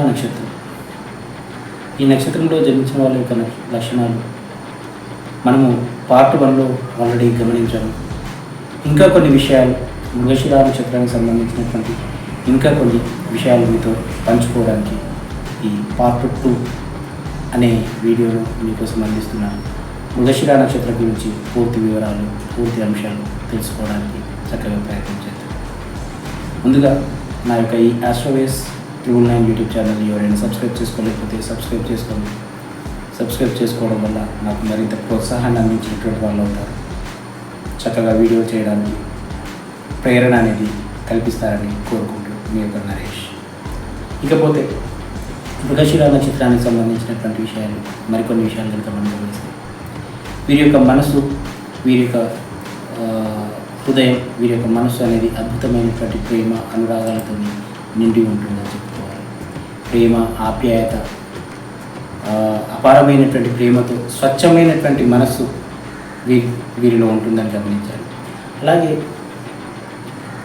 మృగశిర నక్షత్రం. ఈ నక్షత్రంలో జన్మించిన వాళ్ళ యొక్క లక్షణాలు మనము పార్ట్ వన్లో ఆల్రెడీ గమనించాము. ఇంకా కొన్ని విషయాలు మృగశిర నక్షత్రానికి సంబంధించినటువంటి ఇంకా కొన్ని విషయాలు మీతో పంచుకోవడానికి ఈ పార్ట్ టూ అనే వీడియోను మీకోసం అందిస్తున్నాను. మృగశిర నక్షత్రం గురించి పూర్తి వివరాలు పూర్తి అంశాలు తెలుసుకోవడానికి చక్కగా ప్రయత్నం చేద్దాం. ముందుగా నా యొక్క ఈ Astroways triple nine YouTube channel ఎవరైనా సబ్స్క్రైబ్ చేసుకోలేకపోతే సబ్స్క్రైబ్ చేసుకోండి. సబ్స్క్రైబ్ చేసుకోవడం వల్ల నాకు మరింత ప్రోత్సాహాన్ని అందించినటువంటి వాళ్ళు అవుతారు. చక్కగా వీడియో చేయడానికి ప్రేరణ అనేది కల్పిస్తారని కోరుకుంటూ మీ యొక్క నరేష్. ఇకపోతే మృగశిర నక్షత్రానికి సంబంధించినటువంటి విషయాలు మరికొన్ని విషయాలు కనుక మనం గమనిస్తే వీరి యొక్క మనసు వీరి యొక్క హృదయం వీరి యొక్క మనసు అనేది అద్భుతమైనటువంటి ప్రేమ అనురాగాలతో నిండి ఉంటుందని చెప్పి ప్రేమ ఆప్యాయత అపారమైనటువంటి ప్రేమతో స్వచ్ఛమైనటువంటి మనస్సు వీరి వీరిలో ఉంటుందని గమనించాలి. అలాగే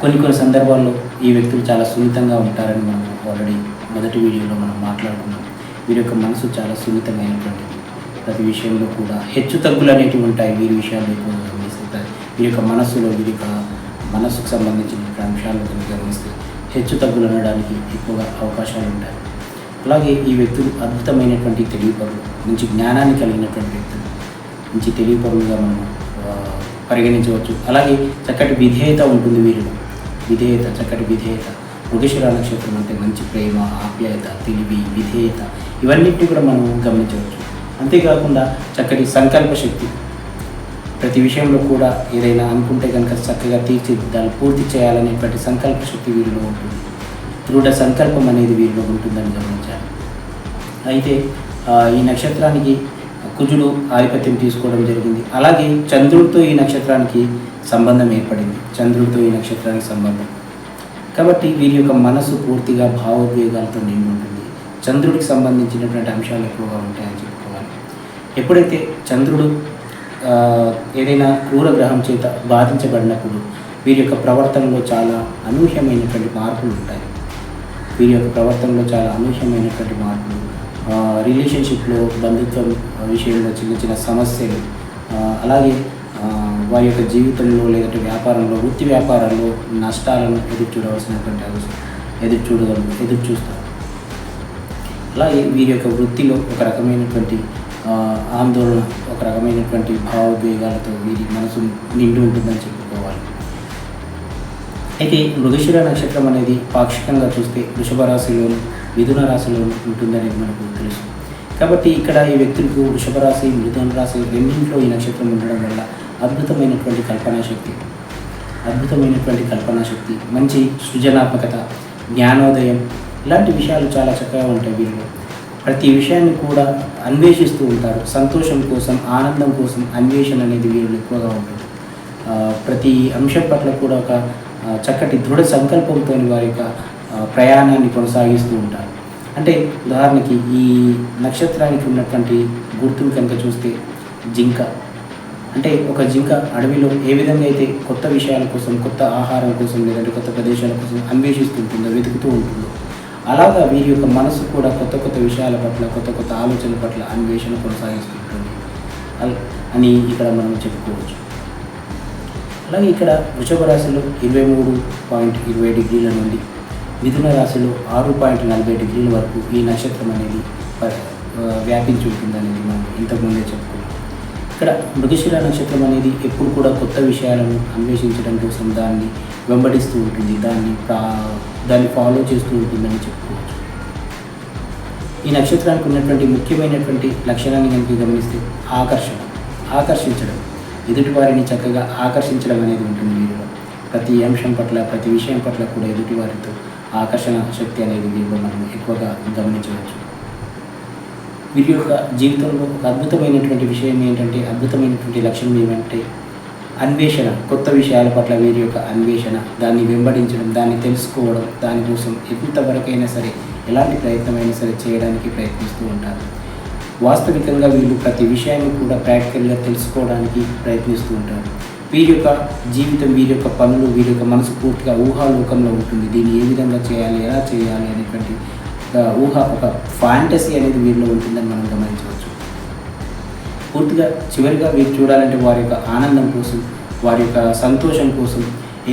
కొన్ని కొన్ని సందర్భాల్లో ఈ వ్యక్తులు చాలా సున్నితంగా ఉంటారని మనం ఆల్రెడీ మొదటి వీడియోలో మనం మాట్లాడుకున్నాం. వీరి యొక్క మనసు చాలా సున్నితమైనటువంటిది ప్రతి విషయంలో కూడా హెచ్చు తగ్గులు అనేటివి ఉంటాయి. వీరి విషయాలు ఎక్కువగా గమనిస్తే వీరి యొక్క మనస్సులో వీరి యొక్క మనస్సుకు సంబంధించిన అంశాలను గమనిస్తే హెచ్చు తగ్గులు అనడానికి ఎక్కువగా అవకాశాలు ఉంటాయి. అలాగే ఈ వ్యక్తులు అద్భుతమైనటువంటి తెలివిపరులు మంచి జ్ఞానాన్ని కలిగినటువంటి వ్యక్తులు. మంచి తెలివిపరులుగా మనం పరిగణించవచ్చు. అలాగే చక్కటి విధేయత ఉంటుంది వీరిలో. విధేయత చక్కటి విధేయత. మృగశిర నక్షత్రం అంటే మంచి ప్రేమ ఆప్యాయత తెలివి విధేయత. ఇవన్నిటిని కూడా మనం గమనించవచ్చు. అంతేకాకుండా చక్కటి సంకల్ప శక్తి. ప్రతి విషయంలో కూడా ఏదైనా అనుకుంటే కనుక చక్కగా తీర్చిదిద్దాలి పూర్తి చేయాలనేటువంటి సంకల్ప శక్తి వీరిలో ఉంటుంది. దృఢ సంకల్పం అనేది వీరిలో ఉంటుందని గమనించాలి. అయితే ఈ నక్షత్రానికి కుజుడు ఆధిపత్యం తీసుకోవడం జరిగింది. అలాగే చంద్రుడితో ఈ నక్షత్రానికి సంబంధం ఏర్పడింది. చంద్రుడితో ఈ నక్షత్రానికి సంబంధం. కాబట్టి వీరి యొక్క మనసు పూర్తిగా భావోద్వేగాలతో నిండి ఉంటుంది. చంద్రుడికి సంబంధించినటువంటి అంశాలు ఎక్కువగా ఉంటాయని చెప్పుకోవాలి. ఎప్పుడైతే చంద్రుడు ఏదైనా క్రూర గ్రహం చేత బాధించబడినప్పుడు వీరి యొక్క ప్రవర్తనలో చాలా అనూహ్యమైనటువంటి మార్పులు ఉంటాయి. వీరి యొక్క ప్రవర్తనలో చాలా అనూహ్యమైనటువంటి మార్పులు రిలేషన్షిప్లో బంధుత్వం విషయంలో చిన్న చిన్న సమస్యలు అలాగే వారి యొక్క జీవితంలో లేదంటే వ్యాపారంలో వృత్తి వ్యాపారంలో నష్టాలను ఎదురు చూడవలసినటువంటి అవసరం ఎదురు చూడగలరు ఎదురు చూస్తారు అలాగే వీరి యొక్క వృత్తిలో ఒక రకమైనటువంటి ఆందోళన ఒక రకమైనటువంటి భావోద్వేగాలతో వీరి మనసు నిండి ఉంటుందని చెప్పి అయితే మృగశిర నక్షత్రం అనేది పాక్షికంగా చూస్తే వృషభ రాశిలోను మిథున రాశిలోను ఉంటుందనేది మనకు తెలుసు. కాబట్టి ఇక్కడ ఈ వ్యక్తులకు వృషభ రాశి మిథున రాశి రెండింటిలో ఈ నక్షత్రం ఉండడం వల్ల అద్భుతమైనటువంటి కల్పనా శక్తి అద్భుతమైనటువంటి కల్పనా శక్తి మంచి సృజనాత్మకత జ్ఞానోదయం ఇలాంటి విషయాలు చాలా చక్కగా ఉంటాయి వీరిలో. ప్రతి విషయాన్ని కూడా అన్వేషిస్తూ ఉంటారు. సంతోషం కోసం ఆనందం కోసం అన్వేషణ అనేది వీరిలో ఎక్కువగా ఉంటుంది. ప్రతి అంశం పట్ల కూడా ఒక చక్కటి దృఢ సంకల్పంతో వారి యొక్క ప్రయాణాన్ని కొనసాగిస్తూ ఉంటారు. అంటే ఉదాహరణకి ఈ నక్షత్రానికి ఉన్నటువంటి గుర్తులు కనుక చూస్తే జింక. అంటే ఒక జింక అడవిలో ఏ విధంగా అయితే కొత్త విషయాల కోసం కొత్త ఆహారం కోసం లేదంటే కొత్త ప్రదేశాల కోసం అన్వేషిస్తూ ఉంటుందో వెతుకుతూ ఉంటుందో అలాగా వీరి యొక్క మనసు కూడా కొత్త కొత్త విషయాల పట్ల కొత్త కొత్త ఆలోచనల పట్ల అన్వేషణ కొనసాగిస్తుంటుంది. అని ఇక్కడ మనం చెప్పుకోవచ్చు. అలాగే ఇక్కడ వృషభ రాశిలో ఇరవై మూడు పాయింట్ ఇరవై డిగ్రీల నుండి మిథున రాశిలో ఆరు పాయింట్ నలభై డిగ్రీల వరకు ఈ నక్షత్రం అనేది వ్యాపించి ఉంటుందనేది మనం ఇంతకుముందే చెప్పుకున్నాం. ఇక్కడ మృగశిర నక్షత్రం అనేది ఎప్పుడు కూడా కొత్త విషయాలను అన్వేషించడం కోసం దాన్ని వెంబడిస్తూ ఉంటుంది దాన్ని ప్రా దాన్ని ఫాలో చేస్తూ ఉంటుందని చెప్పుకోవచ్చు. ఈ నక్షత్రానికి ఉన్నటువంటి ముఖ్యమైనటువంటి లక్షణాన్ని కనుక గమనిస్తే ఆకర్షణ ఆకర్షించడం. ఎదుటివారిని చక్కగా ఆకర్షించడం అనేది ఉంటుంది వీరిలో. ప్రతి అంశం పట్ల ప్రతి విషయం పట్ల కూడా ఎదుటివారితో ఆకర్షణ శక్తి అనేది వీరిలో మనం ఎక్కువగా గమనించవచ్చు. వీరి యొక్క జీవితంలో ఒక అద్భుతమైనటువంటి విషయం ఏంటంటే అద్భుతమైనటువంటి లక్ష్యం ఏమంటే అన్వేషణ కొత్త విషయాల పట్ల వీరి యొక్క అన్వేషణ దాన్ని వెంబడించడం దాన్ని తెలుసుకోవడం దానికోసం ఎంతవరకైనా సరే ఎలాంటి ప్రయత్నమైనా సరే చేయడానికి ప్రయత్నిస్తూ ఉంటారు. వాస్తవికంగా వీళ్ళు ప్రతి విషయాన్ని కూడా ప్రాక్టికల్గా తెలుసుకోవడానికి ప్రయత్నిస్తూ ఉంటారు. వీరి యొక్క జీవితం వీరి యొక్క పనులు వీరి యొక్క మనసు పూర్తిగా ఊహాలోకంలో ఉంటుంది. దీన్ని ఏ విధంగా చేయాలి ఎలా చేయాలి అనేటువంటి ఊహ ఒక ఫ్యాంటసీ అనేది వీరిలో ఉంటుందని మనం గమనించవచ్చు. పూర్తిగా చివరిగా వీరు చూడాలంటే వారి యొక్క ఆనందం కోసం వారి యొక్క సంతోషం కోసం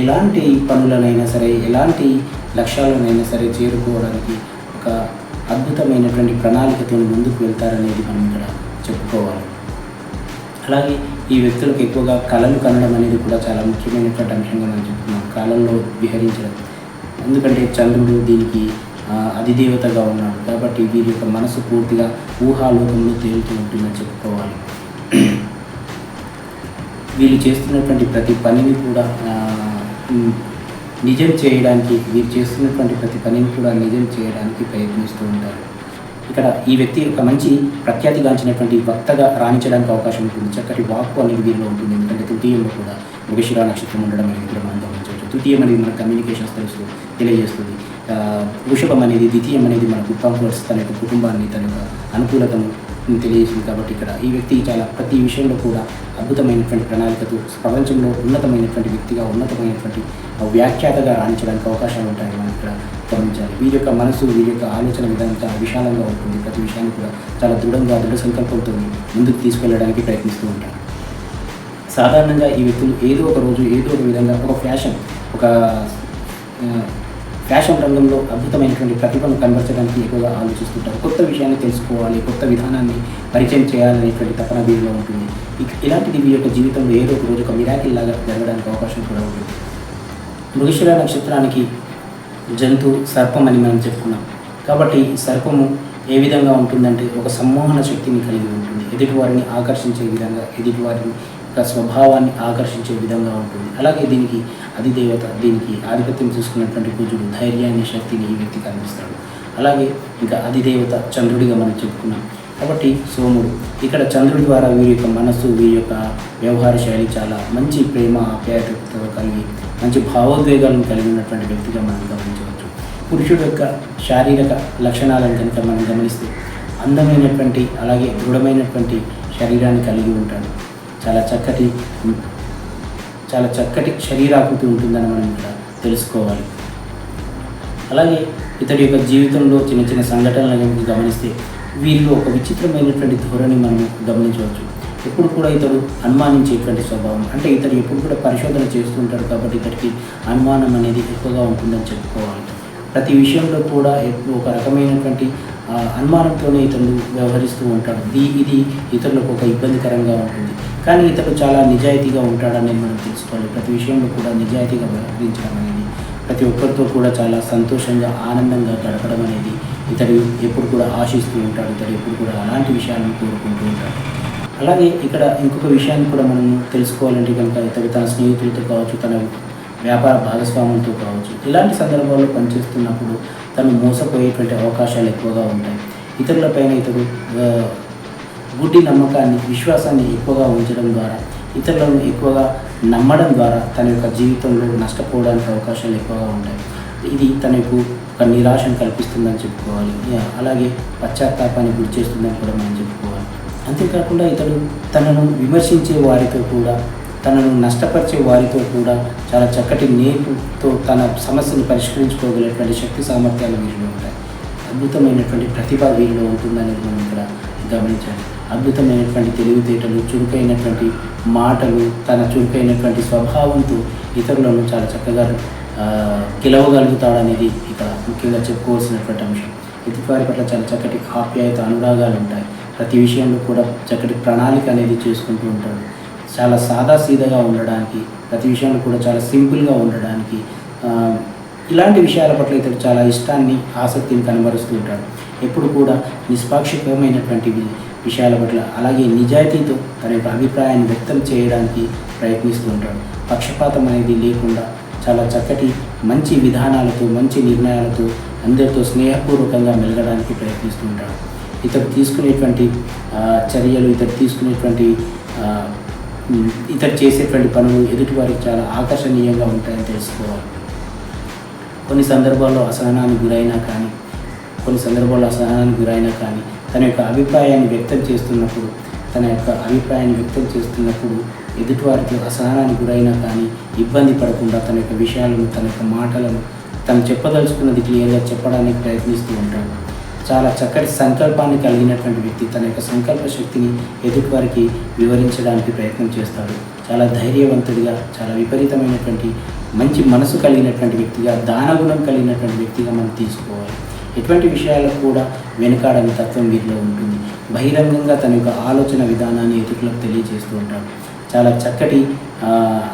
ఎలాంటి పనులనైనా సరే ఎలాంటి లక్ష్యాలనైనా సరే చేరుకోవడానికి ఒక అద్భుతమైనటువంటి ప్రణాళికతో ముందుకు వెళ్తారనేది మనం ఇక్కడ చెప్పుకోవాలి. అలాగే ఈ వ్యక్తులకు ఎక్కువగా కళలు కనడం అనేది కూడా చాలా ముఖ్యమైనటువంటి అంశంగా మనం చెప్తున్నాం కాలంలో విహరించడం. ఎందుకంటే చంద్రుడు దీనికి అధిదేవతగా ఉన్నాడు. కాబట్టి వీరి యొక్క మనసు పూర్తిగా ఊహాలోకంలో తేలుతూ ఉంటుందని చెప్పుకోవాలి. వీళ్ళు చేస్తున్నటువంటి ప్రతి పనిని కూడా నిజం చేయడానికి వీరు చేస్తున్నటువంటి ప్రతి పనిని కూడా నిజం చేయడానికి ప్రయత్నిస్తూ ఉంటారు. ఇక్కడ ఈ వ్యక్తి ఒక మంచి ప్రఖ్యాతిగాంచినటువంటి వక్తగా రాణించడానికి అవకాశం ఉంటుంది. చక్కటి వాక్కు అనేది దీనిలో ఉంటుంది. ఎందుకంటే తృతీయంలో కూడా మృగశిరా నక్షత్రం ఉండడం అనేది కూడా మనం గమనించవచ్చు. తృతీయం అనేది మన కమ్యూనికేషన్స్ తెలుసు తెలియజేస్తుంది. వృషభం అనేది ద్వితీయం అనేది మన కంఫర్ట్స్ తన యొక్క కుటుంబాన్ని తన యొక్క అనుకూలతను తెలియజేసింది కాబట్టి ఇక్కడ ఈ వ్యక్తి చాలా ప్రతి విషయంలో కూడా అద్భుతమైనటువంటి ప్రణాళికతో ప్రపంచంలో ఉన్నతమైనటువంటి వ్యక్తిగా ఉన్నతమైనటువంటి వ్యాఖ్యాతగా రాణించడానికి అవకాశాలు ఉంటాయని మనం ఇక్కడ గమనించాలి. వీరి యొక్క మనసు వీరి యొక్క ఆలోచన విధానం చాలా విశాలంగా ఉంటుంది. ప్రతి విషయాన్ని కూడా చాలా దృఢంగా దృఢ సంకల్పంతో ముందుకు తీసుకెళ్ళడానికి ప్రయత్నిస్తూ ఉంటారు. సాధారణంగా ఈ వ్యక్తులు ఏదో ఒక రోజు ఏదో ఒక విధంగా ఒక ఫ్యాషన్ ఒక ఫ్యాషన్ రంగంలో అద్భుతమైనటువంటి ప్రతిభను కనబరచడానికి ఎక్కువగా ఆలోచిస్తుంటారు. కొత్త విషయాన్ని తెలుసుకోవాలి కొత్త విధానాన్ని పరిచయం చేయాలనేటువంటి తపన వీరిలో ఉంటుంది. ఇక- ఇలాంటిది మీ యొక్క జీవితంలో ఏదో ఒక రోజు ఒక మిరాకిల్ లాగా జరగడానికి అవకాశం కూడా ఉంటుంది. మృగశిర నక్షత్రానికి జంతు సర్పం అని మనం చెప్పుకున్నాం. కాబట్టి సర్పము ఏ విధంగా ఉంటుందంటే ఒక సమ్మోహన శక్తిని కలిగి ఉంటుంది. ఎదుటివారిని ఆకర్షించే విధంగా ఎదుటివారిని యొక్క స్వభావాన్ని ఆకర్షించే విధంగా ఉంటుంది. అలాగే దీనికి అధిదేవత దీనికి ఆధిపత్యం చూసుకున్నటువంటి కుజుడు ధైర్యాన్ని శక్తిని ఈ వ్యక్తికి అందిస్తాడు. అలాగే ఇంకా అధిదేవత చంద్రుడిగా మనం చెప్పుకున్నాం. కాబట్టి సోముడు ఇక్కడ చంద్రుడి ద్వారా వీరి యొక్క మనస్సు వీరి యొక్క వ్యవహార శైలి చాలా మంచి ప్రేమ ఆప్యాయతతో కలిగి మంచి భావోద్వేగాలను కలిగి ఉన్నటువంటి వ్యక్తిగా మనం గమనించవచ్చు. పురుషుడు యొక్క శారీరక లక్షణాలను కనుక మనం గమనిస్తే అందమైనటువంటి అలాగే దృఢమైనటువంటి శరీరాన్ని కలిగి ఉంటాడు. చాలా చక్కటి చాలా చక్కటి శరీరాకృతి ఉంటుందని మనం ఇక్కడ తెలుసుకోవాలి. అలాగే ఇతడి యొక్క జీవితంలో చిన్న చిన్న సంఘటనలను గమనిస్తే వీరిలో ఒక విచిత్రమైనటువంటి ధోరణి మనం గమనించవచ్చు. ఎప్పుడు కూడా ఇతడు అనుమానించేటువంటి స్వభావం అంటే ఇతడు ఎప్పుడు కూడా పరిశోధన చేస్తుంటాడు కాబట్టి ఇతడికి అనుమానం అనేది ఎక్కువగా ఉంటుందని చెప్పుకోవాలి. ప్రతి విషయంలో కూడా ఒక రకమైనటువంటి ఆ, అనుమానంతోనే ఇతను వ్యవహరిస్తూ ఉంటాడు. ఇది ఇది ఇతరులకు ఒక ఇబ్బందికరంగా ఉంటుంది. కానీ ఇతడు చాలా నిజాయితీగా ఉంటాడని మనం తెలుసుకోవాలి. ప్రతి విషయంలో కూడా నిజాయితీగా వ్యవహరించడం అనేది ప్రతి ఒక్కరితో కూడా చాలా సంతోషంగా ఆనందంగా గడపడం అనేది ఇతడు ఎప్పుడు కూడా ఆశిస్తూ ఉంటాడు. ఇతడు ఎప్పుడు కూడా అలాంటి విషయాలను కోరుకుంటూ ఉంటాడు. అలాగే ఇక్కడ ఇంకొక విషయాన్ని కూడా మనం తెలుసుకోవాలంటే కనుక ఇతడు తన స్నేహితులతో కావచ్చు తన వ్యాపార భాగస్వాములతో కావచ్చు ఇలాంటి సందర్భాల్లో పనిచేస్తున్నప్పుడు తను మోసపోయేటువంటి అవకాశాలు ఎక్కువగా ఉంటాయి. ఇతరులపైన ఇతడు గుడ్డి నమ్మకాన్ని విశ్వాసాన్ని ఎక్కువగా ఉంచడం ద్వారా ఇతరులను ఎక్కువగా నమ్మడం ద్వారా తన యొక్క జీవితంలో నష్టపోవడానికి అవకాశాలు ఎక్కువగా ఉంటాయి ఇది తనకు ఒక నిరాశను కల్పిస్తుందని చెప్పుకోవాలి. అలాగే పశ్చాత్తాపాన్ని గురి చేస్తుందని కూడా మనం చెప్పుకోవాలి. అంతేకాకుండా ఇతడు తనను విమర్శించే వారితో కూడా తనను నష్టపరిచే వారితో కూడా చాలా చక్కటి నేర్పుతో తన సమస్యను పరిష్కరించుకోగలిగినటువంటి శక్తి సామర్థ్యాలు వీరిలో ఉంటాయి. అద్భుతమైనటువంటి ప్రతిభ వీరిలో ఉంటుందనేది మనం ఇక్కడ గమనించాలి. అద్భుతమైనటువంటి తెలివితేటలు చురుకైనటువంటి మాటలు తన చురుకైనటువంటి స్వభావంతో ఇతరులను చాలా చక్కగా గెలవగలుగుతాడనేది ఇక్కడ ముఖ్యంగా చెప్పుకోవాల్సినటువంటి అంశం. ఎదుటివారి పట్ల చాలా చక్కటి ఆప్యాయత అనురాగాలు ఉంటాయి. ప్రతి విషయంలో కూడా చక్కటి ప్రణాళిక అనేది చేసుకుంటూ ఉంటాడు. చాలా సాదాసీదగా ఉండడానికి ప్రతి విషయంలో కూడా చాలా సింపుల్గా ఉండడానికి ఇలాంటి విషయాల పట్ల ఇతడు చాలా ఇష్టాన్ని ఆసక్తిని కనబరుస్తూ ఉంటాడు. ఎప్పుడు కూడా నిష్పాక్షికమైనటువంటి విషయాల పట్ల. అలాగే నిజాయితీతో తన యొక్క అభిప్రాయాన్ని వ్యక్తం చేయడానికి ప్రయత్నిస్తూ ఉంటాడు. పక్షపాతం అనేది లేకుండా చాలా చక్కటి మంచి విధానాలతో మంచి నిర్ణయాలతో అందరితో స్నేహపూర్వకంగా మెలగడానికి ప్రయత్నిస్తూ ఉంటాడు. ఇతడు తీసుకునేటువంటి చర్యలు ఇతడు తీసుకునేటువంటి ఇతరు ఇతడు చేసేటువంటి పనులు ఎదుటి వారికి చాలా ఆకర్షణీయంగా ఉంటాయని తెలుసుకోవాలి. కొన్ని సందర్భాల్లో అసహనానికి గురైనా కానీ కొన్ని సందర్భాల్లో అసహనానికి గురైనా కానీ తన యొక్క అభిప్రాయాన్ని వ్యక్తం చేస్తున్నప్పుడు తన యొక్క అభిప్రాయాన్ని వ్యక్తం చేస్తున్నప్పుడు ఎదుటివారికి అసహనానికి గురైనా కానీ ఇబ్బంది పడకుండా తన యొక్క విషయాలను తన యొక్క మాటలను తను చెప్పదలుచుకున్నది క్లియర్గా చెప్పడానికి ప్రయత్నిస్తూ ఉంటాడు. చాలా చక్కటి సంకల్పాన్ని కలిగినటువంటి వ్యక్తి తన యొక్క సంకల్ప శక్తిని ఎదుటి వారికి వివరించడానికి ప్రయత్నం చేస్తాడు. చాలా ధైర్యవంతుడిగా చాలా విపరీతమైనటువంటి మంచి మనసు కలిగినటువంటి వ్యక్తిగా దానగుణం కలిగినటువంటి వ్యక్తిగా మనం తీసుకోవాలి. ఎటువంటి విషయాలకు కూడా వెనుకాడని తత్వం వీరిలో ఉంటుంది. బహిరంగంగా తన యొక్క ఆలోచన విధానాన్ని ఇతరులకు తెలియజేస్తూ ఉంటాడు. చాలా చక్కటి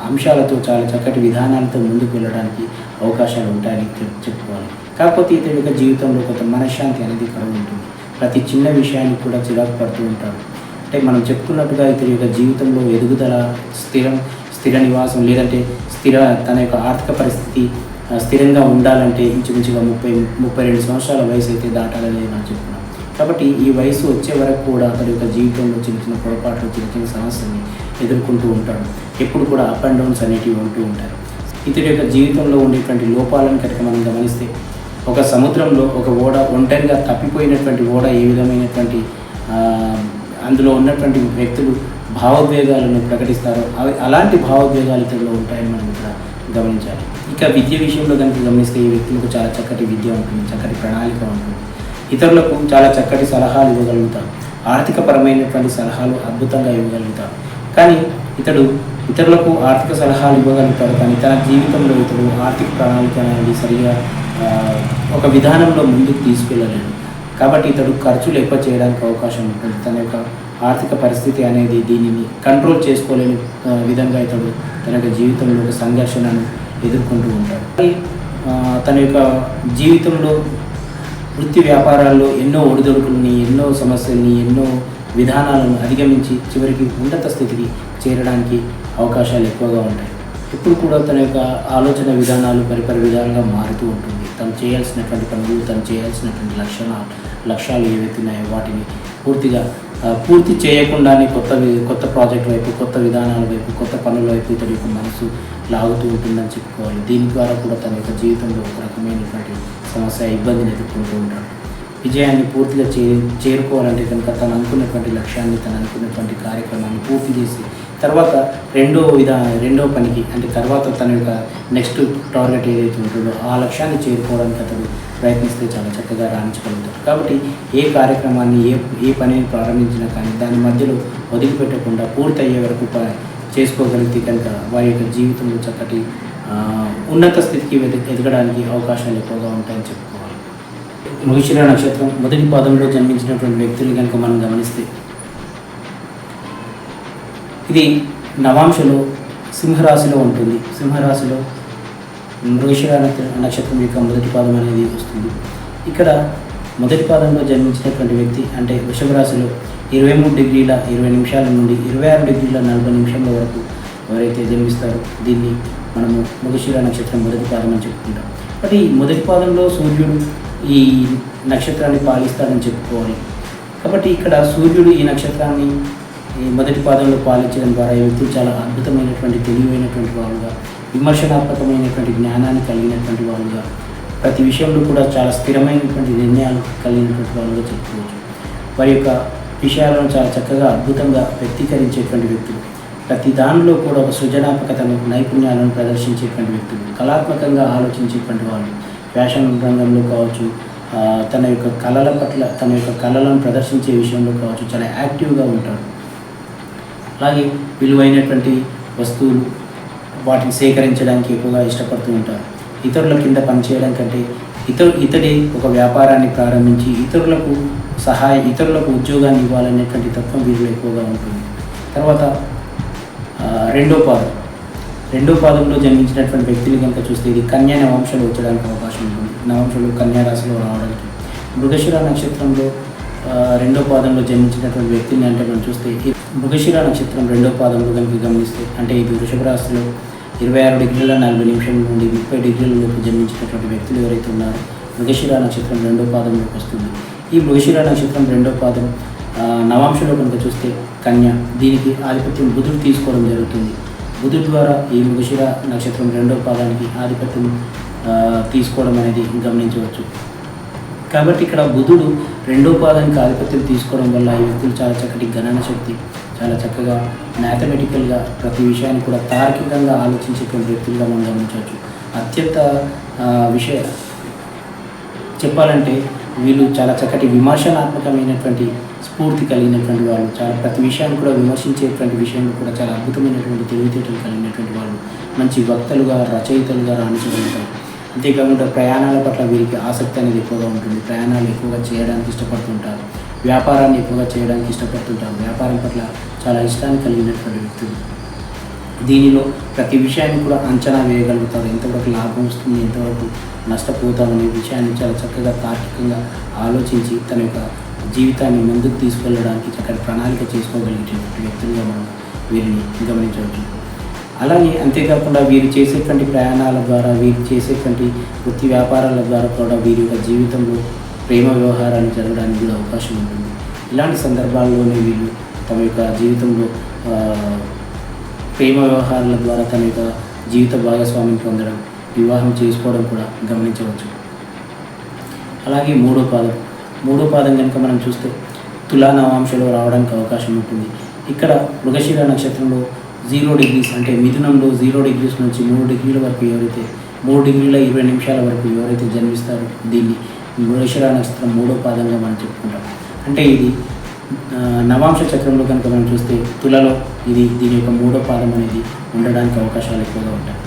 అంశాలతో చాలా చక్కటి విధానాలతో ముందుకు వెళ్ళడానికి అవకాశాలు ఉంటాయని చెప్పుకోవాలి. కాకపోతే ఇతని యొక్క జీవితంలో కొంత మనశ్శాంతి అనేది ఇక్కడ ఉంటుంది. ప్రతి చిన్న విషయానికి కూడా చిరాకు పడుతూ ఉంటాడు. అంటే మనం చెప్పుకున్నట్టుగా ఇతని యొక్క జీవితంలో ఎదుగుదల స్థిరం స్థిర నివాసం లేదంటే స్థిర తన యొక్క ఆర్థిక పరిస్థితి స్థిరంగా ఉండాలంటే ఇంచుమించుగా ముప్పై ముప్పై రెండు సంవత్సరాల వయసు అయితే దాటాలని నేను చెప్తున్నాను కాబట్టి ఈ వయసు వచ్చే వరకు కూడా అతని యొక్క జీవితంలో చిన్న చిన్న పొరపాట్లు చిన్న చిన్న సమస్యల్ని ఎదుర్కొంటూ ఉంటాడు. ఎప్పుడు కూడా అప్ అండ్ డౌన్స్ అనేటివి ఉంటూ ఉంటాయి. ఇతడి యొక్క జీవితంలో ఉండేటువంటి లోపాలను కనుక మనం గమనిస్తే ఒక సముద్రంలో ఒక ఓడ ఒంటరిగా తప్పిపోయినటువంటి ఓడ ఏ విధమైనటువంటి అందులో ఉన్నటువంటి వ్యక్తులు భావోద్వేగాలను ప్రకటిస్తారో అవి అలాంటి భావోద్వేగాలు ఇతరులో ఉంటాయని మనం ఇక్కడ గమనించాలి. ఇక విద్య విషయంలో కనుక గమనిస్తే ఈ వ్యక్తులకు చాలా చక్కటి విద్య ఉంటుంది చక్కటి ప్రణాళిక ఉంటుంది. ఇతరులకు చాలా చక్కటి సలహాలు ఇవ్వగలుగుతారు ఆర్థిక పరమైనటువంటి సలహాలు అద్భుతంగా ఇవ్వగలుగుతారు కానీ ఇతడు ఇతరులకు ఆర్థిక సలహాలు ఇవ్వగలుగుతాడు కానీ తన జీవితంలో ఇతడు ఆర్థిక ప్రణాళిక అనేది సరిగా ఒక విధానంలో ముందుకు తీసుకెళ్ళలేడు కాబట్టి ఇతడు ఖర్చులు ఎక్కువ చేయడానికి అవకాశం ఉంటుంది. తన యొక్క ఆర్థిక పరిస్థితి అనేది దీనిని కంట్రోల్ చేసుకోలేని విధంగా ఇతడు తన యొక్క జీవితంలో ఒక సంఘర్షణను ఎదుర్కొంటూ ఉంటాడు తన యొక్క జీవితంలో వృత్తి వ్యాపారాల్లో ఎన్నో ఒడిదొడుకుల్ని ఎన్నో సమస్యల్ని ఎన్నో విధానాలను అధిగమించి చివరికి ఉన్నత స్థితికి చేరడానికి అవకాశాలు ఎక్కువగా ఉంటాయి. ఇప్పుడు కూడా తన యొక్క ఆలోచన విధానాలు పరిపర విధాలుగా మారుతూ ఉంటుంది. తను చేయాల్సినటువంటి పనులు తను చేయాల్సినటువంటి లక్షణాలు లక్ష్యాలు ఏవైతే ఉన్నాయో వాటిని పూర్తిగా పూర్తి చేయకుండానే కొత్త వి- కొత్త ప్రాజెక్ట్ వైపు కొత్త విధానాల వైపు కొత్త పనుల వైపు ఇతడి యొక్క మనసు లాగుతూ ఉంటుందని చెప్పుకోవాలి. దీని ద్వారా కూడా తన యొక్క జీవితంలో ఒక రకమైనటువంటి సమస్య ఇబ్బందిని ఎదుర్కొంటూ ఉంటాడు. విజయాన్ని పూర్తిగా చే చేరుకోవాలంటే కనుక తను అనుకున్నటువంటి లక్ష్యాన్ని తను అనుకున్నటువంటి కార్యక్రమాన్ని పూర్తి చేసి తర్వాత రెండో విధా రెండో పనికి అంటే తర్వాత తన యొక్క నెక్స్ట్ టార్గెట్ ఏదైతే ఉంటుందో ఆ లక్ష్యాన్ని చేరుకోవడానికి అతడు ప్రయత్నిస్తే చాలా చక్కగా రాణించగలుగుతాడు. కాబట్టి ఏ కార్యక్రమాన్ని ఏ ఏ పనిని ప్రారంభించినా కానీ దాని మధ్యలో వదిలిపెట్టకుండా పూర్తయ్యే వరకు చేసుకోగలిగితే కనుక వారి యొక్క జీవితంలో చక్కటి ఉన్నత స్థితికి ఎదగడానికి అవకాశాలు ఎక్కువగా ఉంటాయని చెప్పుకోవాలి. మృగశిర నక్షత్రం మొదటి పాదంలో జన్మించినటువంటి వ్యక్తులు కనుక మనం గమనిస్తే ఇది నవాంశలో సింహరాశిలో ఉంటుంది. సింహరాశిలో మృగశిర నక్షత్రం యొక్క మొదటి పాదం అనేది వస్తుంది. ఇక్కడ మొదటి పాదంలో జన్మించినటువంటి వ్యక్తి అంటే వృషభ రాశిలో ఇరవై మూడు డిగ్రీల ఇరవై నిమిషాల నుండి ఇరవై ఆరు డిగ్రీల నలభై నిమిషాల వరకు ఎవరైతే జన్మిస్తారో దీన్ని మనము మృగశిర నక్షత్రం మొదటి పాదం అని చెప్పుకుంటాం. బట్ ఈ మొదటి పాదంలో సూర్యుడు ఈ నక్షత్రాన్ని పాలిస్తాడని చెప్పుకోవాలి. కాబట్టి ఇక్కడ సూర్యుడు ఈ నక్షత్రాన్ని ఈ మొదటి పాదంలో పాలించడం ద్వారా ఈ వ్యక్తులు చాలా అద్భుతమైనటువంటి తెలివైనటువంటి వాళ్ళుగా విమర్శనాత్మకమైనటువంటి జ్ఞానాన్ని కలిగినటువంటి వాళ్ళుగా ప్రతి విషయంలో కూడా చాలా స్థిరమైనటువంటి నిర్ణయాలు కలిగినటువంటి వాళ్ళుగా చెప్పుకోవచ్చు. వారి యొక్క విషయాలను చాలా చక్కగా అద్భుతంగా వ్యక్తీకరించేటువంటి వ్యక్తులు. ప్రతి దానిలో కూడా ఒక సృజనాత్మకతను నైపుణ్యాలను ప్రదర్శించేటువంటి వ్యక్తులు. కళాత్మకంగా ఆలోచించేటువంటి వాళ్ళు. ఫ్యాషన్ రంగంలో కావచ్చు తన యొక్క కళల పట్ల తన యొక్క కళలను ప్రదర్శించే విషయంలో కావచ్చు చాలా యాక్టివ్గా ఉంటాడు అలాగే విలువైనటువంటి వస్తువులు వాటిని సేకరించడానికి ఎక్కువగా ఇష్టపడుతూ ఉంటారు. ఇతరుల కింద పనిచేయడం కంటే ఇతరు ఇతడే ఒక వ్యాపారాన్ని ప్రారంభించి ఇతరులకు సహాయ ఇతరులకు ఉద్యోగాన్ని ఇవ్వాలనేటువంటి తత్వం వీరిలో ఎక్కువగా ఉంటుంది. తర్వాత రెండో పాదం. రెండో పాదంలో జన్మించినటువంటి వ్యక్తిని కనుక చూస్తే ఇది కన్యా నవంశలో వచ్చడానికి అవకాశం ఉంటుంది. నవంశలు కన్యా రాశిలో రావడానికి. మృగశిర నక్షత్రంలో రెండో పాదంలో జన్మించినటువంటి వ్యక్తిని అంటే మనం చూస్తే ఈ మృగశిర నక్షత్రం రెండో పాదంలో కనుక గమనిస్తే అంటే ఇది వృషభ రాశిలో ఇరవై ఆరు డిగ్రీల నలభై నిమిషం నుండి ముప్పై డిగ్రీల లోపు జన్మించినటువంటి వ్యక్తులు ఎవరైతే ఉన్నారో మృగశిర నక్షత్రం రెండో పాదంలోకి వస్తుంది. ఈ మృగశిర నక్షత్రం రెండో పాదం ఆ, నవాంశలో కనుక చూస్తే కన్య దీనికి ఆధిపత్యం బుధుడు తీసుకోవడం జరుగుతుంది. బుధుడు ద్వారా ఈ మృగశిర నక్షత్రం రెండో పాదానికి ఆధిపత్యం తీసుకోవడం అనేది గమనించవచ్చు. కాబట్టి ఇక్కడ బుధుడు రెండో పాదానికి ఆధిపత్యం తీసుకోవడం వల్ల ఈ వ్యక్తులు చాలా చక్కటి గణన శక్తి చాలా చక్కగా మ్యాథమెటికల్గా ప్రతి విషయాన్ని కూడా తార్కికంగా ఆలోచించేటువంటి వ్యక్తులుగా మనం గమనించవచ్చు. అత్యంత విషయ చెప్పాలంటే వీళ్ళు చాలా చక్కటి విమర్శనాత్మకమైనటువంటి స్ఫూర్తి కలిగినటువంటి వాళ్ళు చాలా ప్రతి విషయాన్ని కూడా విమర్శించేటువంటి విషయంలో కూడా చాలా అద్భుతమైనటువంటి తెలివితేటలు కలిగినటువంటి వాళ్ళు మంచి వక్తలుగా రచయితలుగా రాణించగలుగుతారు. అంతేకాకుండా ప్రయాణాల పట్ల వీరికి ఆసక్తి అనేది ఎక్కువగా ఉంటుంది. ప్రయాణాలు ఎక్కువగా చేయడానికి ఇష్టపడుతుంటారు. వ్యాపారాన్ని ఎక్కువగా చేయడానికి ఇష్టపడుతుంటారు. వ్యాపారం పట్ల చాలా ఇష్టాన్ని కలిగినటువంటి వ్యక్తులు. దీనిలో ప్రతి విషయాన్ని కూడా అంచనా వేయగలుగుతారు. ఎంతవరకు లాభం వస్తుంది ఎంతవరకు నష్టపోతాం అనే విషయాన్ని చాలా చక్కగా తార్కికంగా ఆలోచించి తన యొక్క జీవితాన్ని ముందుకు తీసుకెళ్ళడానికి చక్కటి ప్రణాళిక చేసుకోగలిగేటువంటి వ్యక్తులుగా మనం వీరిని గమనించవచ్చు. అలాగే అంతేకాకుండా వీరు చేసేటువంటి ప్రయాణాల ద్వారా వీరు చేసేటువంటి వృత్తి వ్యాపారాల ద్వారా కూడా వీరి యొక్క జీవితంలో ప్రేమ వ్యవహారాన్ని జరగడానికి కూడా అవకాశం ఉంటుంది. ఇలాంటి సందర్భాల్లోనే వీళ్ళు తమ యొక్క జీవితంలో ప్రేమ వ్యవహారాల ద్వారా తన యొక్క జీవిత భాగస్వామిని పొందడం వివాహం చేసుకోవడం కూడా గమనించవచ్చు. అలాగే మూడో పాదం. మూడో పాదం కనుక మనం చూస్తే తులా నవాంశలో రావడానికి అవకాశం ఉంటుంది. ఇక్కడ మృగశిర నక్షత్రంలో జీరో డిగ్రీస్ అంటే మిథునంలో జీరో డిగ్రీస్ నుంచి మూడు డిగ్రీల వరకు ఎవరైతే మూడు డిగ్రీల ఇరవై నిమిషాల వరకు ఎవరైతే జన్మిస్తారో దీన్ని మృగశిర నక్షత్రం మూడో పాదంగా మనం చెప్పుకుంటాం. అంటే ఇది నవాంశ చక్రంలో కనుక మనం చూస్తే తులలో ఇది దీని యొక్క మూడో పాదం అనేది ఉండడానికి అవకాశాలు ఎక్కువగా ఉంటాయి.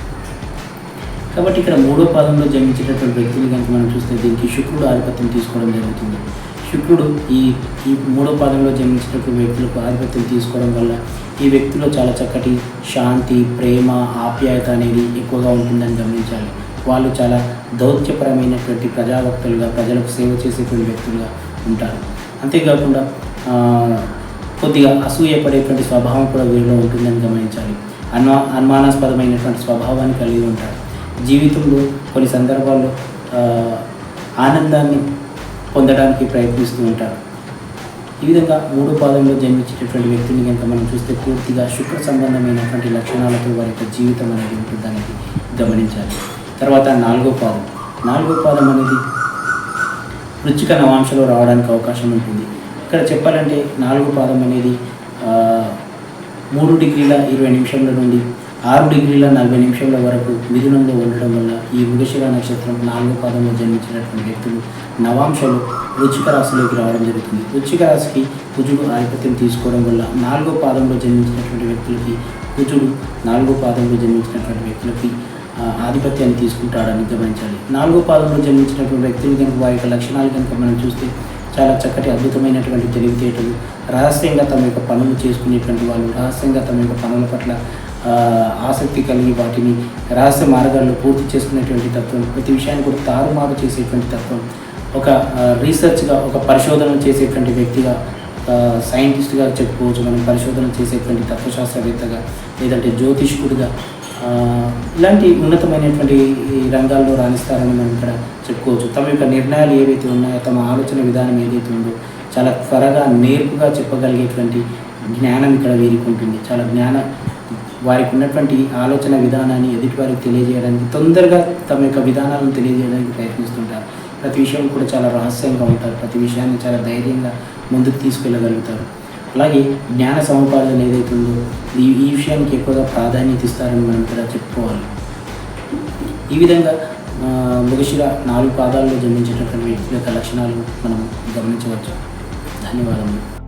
కాబట్టి ఇక్కడ మూడో పాదంలో జన్మించేటటువంటి వ్యక్తిని కనుక మనం చూస్తే దీనికి శుక్రుడు ఆధిపత్యం తీసుకోవడం జరుగుతుంది. శుక్రుడు ఈ ఈ మూడో పాదంలో జన్మించిన వ్యక్తులకు ఆధిపత్యం తీసుకోవడం వల్ల ఈ వ్యక్తిలో చాలా చక్కటి శాంతి ప్రేమ ఆప్యాయత అనేది ఎక్కువగా ఉంటుందని గమనించాలి. వాళ్ళు చాలా దౌత్యపరమైనటువంటి ప్రజావక్తలుగా ప్రజలకు సేవ చేసేటువంటి వ్యక్తులుగా ఉంటారు. అంతేకాకుండా కొద్దిగా అసూయపడేటువంటి స్వభావం కూడా వీరిలో ఉంటుందని గమనించాలి. అన్వా అనుమానాస్పదమైనటువంటి స్వభావాన్ని కలిగి ఉంటారు. జీవితంలో కొన్ని సందర్భాల్లో ఆనందాన్ని పొందడానికి ప్రయత్నిస్తూ ఉంటారు. ఈ విధంగా మూడో పాదంలో జన్మించేటటువంటి వ్యక్తిని కనుక మనం చూస్తే పూర్తిగా శుక్ర సంబంధమైనటువంటి లక్షణాలతో వారి యొక్క జీవితం అనేది ఉంటుందనేది గమనించాలి. తర్వాత నాలుగో పాదం. నాలుగో పాదం అనేది వృచ్చిక నవాంశలో రావడానికి అవకాశం ఉంటుంది. ఇక్కడ చెప్పాలంటే నాలుగో పాదం అనేది మూడు డిగ్రీల ఇరవై నిమిషంల నుండి ఆరు డిగ్రీల నలభై నిమిషాల వరకు మిథునంలో ఉండడం వల్ల ఈ మృగశిర నక్షత్రం నాలుగో పాదంలో జన్మించినటువంటి వ్యక్తులు నవాంశలు వృచ్చిక రాశిలోకి రావడం జరుగుతుంది. వృచ్చిక రాశికి కుజుడు ఆధిపత్యం తీసుకోవడం వల్ల నాలుగో పాదంలో జన్మించినటువంటి వ్యక్తులకి కుజుడు నాలుగో పాదంలో జన్మించినటువంటి వ్యక్తులకి ఆధిపత్యాన్ని తీసుకుంటాడని గమనించాలి. నాలుగో పాదంలో జన్మించినటువంటి వ్యక్తులు కనుక వారి యొక్క లక్షణాలు కనుక మనం చూస్తే చాలా చక్కటి అద్భుతమైనటువంటి తెలివితేటలు రహస్యంగా తమ యొక్క పనులు చేసుకునేటువంటి వాళ్ళు రహస్యంగా తమ యొక్క పనుల పట్ల ఆసక్తి కలిగి వాటిని రహస్య మార్గాల్లో పూర్తి చేసుకునేటువంటి తత్వం ప్రతి విషయాన్ని కూడా తారుమారు చేసేటువంటి తత్వం ఒక రీసెర్చ్గా ఒక పరిశోధన చేసేటువంటి వ్యక్తిగా సైంటిస్ట్గా చెప్పుకోవచ్చు మనం పరిశోధన చేసేటువంటి తత్వశాస్త్రవేత్తగా లేదంటే జ్యోతిష్కుడిగా ఇలాంటి ఉన్నతమైనటువంటి ఈ రంగాల్లో రాణిస్తారని మనం ఇక్కడ చెప్పుకోవచ్చు. తమ యొక్క నిర్ణయాలు ఏవైతే ఉన్నాయో తమ ఆలోచన విధానం ఏదైతే ఉందో చాలా త్వరగా నేర్పుగా చెప్పగలిగేటువంటి జ్ఞానం ఇక్కడ వీరికి ఉంటుంది. చాలా జ్ఞాన వారికి ఉన్నటువంటి ఆలోచన విధానాన్ని ఎదుటి వారికి తెలియజేయడానికి తొందరగా తమ యొక్క విధానాలను తెలియజేయడానికి ప్రయత్నిస్తుంటారు. ప్రతి విషయం కూడా చాలా రహస్యంగా ఉంటారు. ప్రతి విషయాన్ని చాలా ధైర్యంగా ముందుకు తీసుకెళ్ళగలుగుతారు. అలాగే జ్ఞాన సముపార్జన ఏదైతే ఉందో ఈ ఈ విషయానికి ఎక్కువగా ప్రాధాన్యత ఇస్తారని మనం ఇక్కడ చెప్పుకోవాలి. ఈ విధంగా మృగశిర నాలుగు పాదాల్లో జన్మించేటటువంటి వ్యక్తి యొక్క లక్షణాలు మనం గమనించవచ్చు. ధన్యవాదములు.